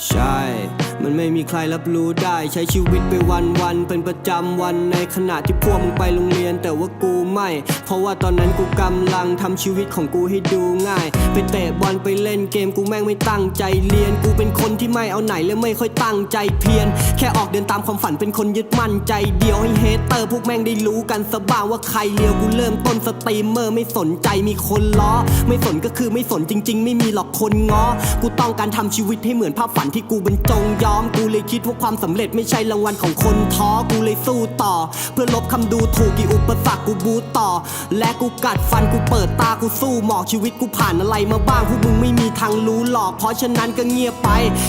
shy. มันไม่มีใครรับรู้ได้ใช้ชีวิตไปวันวันเป็นประจำวันในขณะที่พวกมึงไปโรงเรียน แต่ว่ากูไม่ เพราะว่าตอนนั้นกูกำลังทำชีวิตของกูให้ดูง่าย ไปเตะบอลไปเล่นเกมกูแม่งไม่ตั้งใจเรียน กูเป็นคนที่ไม่เอาไหนและไม่ค่อยตั้งใจเพียรแค่ออกเดินตามความฝันเป็นคนยึดมั่นใจเดียวให้เฮเตอร์พวกแม่งได้รู้กันสบ้างว่าใครเลียวกูเริ่มต้นสตรีมเมอร์ไม่สนใจมีคนล้อ ไม่สนก็คือไม่สนจริง ๆ ไม่มีหรอกคนง้อกูต้องการทำชีวิตให้เหมือนภาพฝันที่กูบรรจงยอมกูเลยคิดว่าความสำเร็จไม่ใช่รางวัลของคนท้อกูเลยสู้ต่อ เพื่อลบคำดูถูกกี่อุปสรรคกูบูต่อ และกูกัดฟันกูเปิดตากูสู้หมอกชีวิตกูผ่านอะไรมาบ้างพวกมึงไม่มีทางรู้หรอก เพราะฉะนั้นก็เงียบไป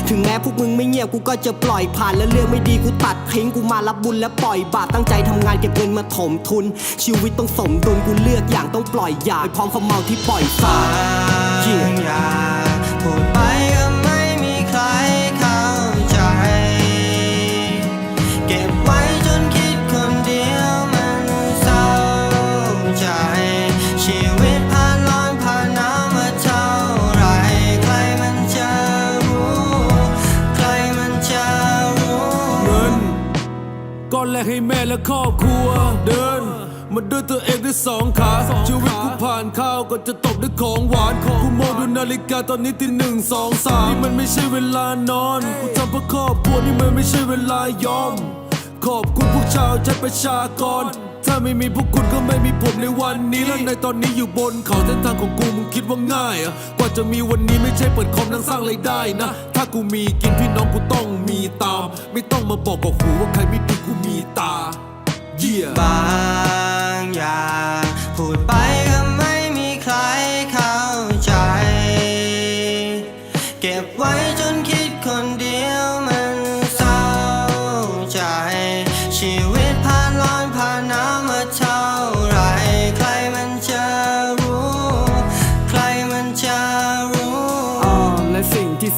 ถึงแม้พวกมึงไม่เงียบกูก็จะปล่อยผ่านและเรื่องไม่ดีกูตัดทิ้งกูมารับบุญและปล่อยบาปตั้งใจทำงานเก็บเงินมาถมทุน ชีวิตต้องสมดุลกูเลือกอย่างต้องปล่อยอย่าไปพร้อมความเมาที่ปล่อยสาบางยา ก้อนแรกให้แม่และครอบครัว เดิน มาด้วยตัวเองด้วยสองขาชีวิตกูผ่านข้าวก็จะตบด้วยของหวานกูมองดูนาฬิกาตอนนี้ตีหนึ่งสองสามนี่มันไม่ใช่เวลานอนกูทำเพื่อครอบครัวนี่มันไม่ใช่เวลายอม ขอบคุณพวกชาวจัดประชากร ถ้าไม่มีพวกคุณก็ไม่มีผมในวันนี้และในตอนนี้อยู่บนเขาเส้นทางของกูมึงคิดว่าง่ายอะกว่าจะมีวันนี้ไม่ใช่เปิดคอมนั่งสร้างรายได้นะ ถ้ากูมีกินพี่น้องกูต้องมีตาม ไม่ต้องมาบอกกับหูว่าใครไม่ดีกูมีตา เยี่ย บางอย่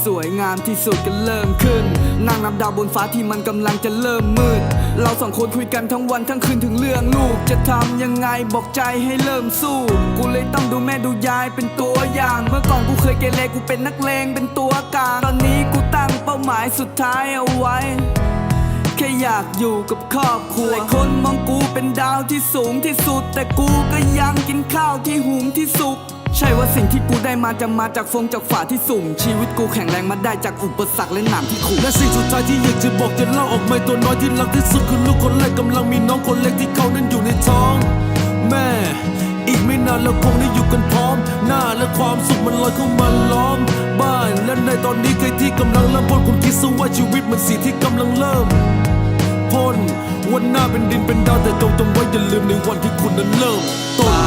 สวยงามที่สุดก็เริ่มขึ้นนั่งนับดาวบนฟ้าที่มันกำลังจะเริ่มมืด เราสองคนคุยกันทั้งวันทั้งคืนถึงเรื่องลูก จะทำยังไงบอกใจให้เริ่มสู้ กูเลยต้องดูแม่ดูยายเป็นตัวอย่าง เมื่อก่อนกูเคยเกเรกูเป็นนักเลงเป็นตัวกลาง ตอนนี้กูตั้งเป้าหมายสุดท้ายเอาไว้แค่อยากอยู่กับครอบครัวหลายคนมองกูเป็นดาวที่สูงที่สุด แต่กูก็ยังกินข้าวที่หุงที่สุก ใช่ว่าสิ่งที่กูได้มาจะมาจากฟงจากฝาที่สุ่ม ชีวิตกูแข็งแรงมาได้จากอุปสรรคและหนามที่ขู่และสิ่งสุดท้ายที่อยากจะบอกจะเล่าออกมาตัวน้อยที่รักที่สุดคือลูกคนแรกกำลังมีน้องคนเล็กที่เขานั้นอยู่ในท้อง แม่ อีกไม่นานเราคงได้อยู่กันพร้อม หน้าและความสุขมันลอยเข้ามาล้อม บ้านและในตอนนี้ใครที่กำลังเริ่มพ้นคุณคิดซะว่าชีวิตมันสีที่กำลังเริ่มพ้นวันหน้าเป็นดินเป็นดาวแต่จงจำไว้อย่าลืมในวันที่คุณนั้นเริ่มต้น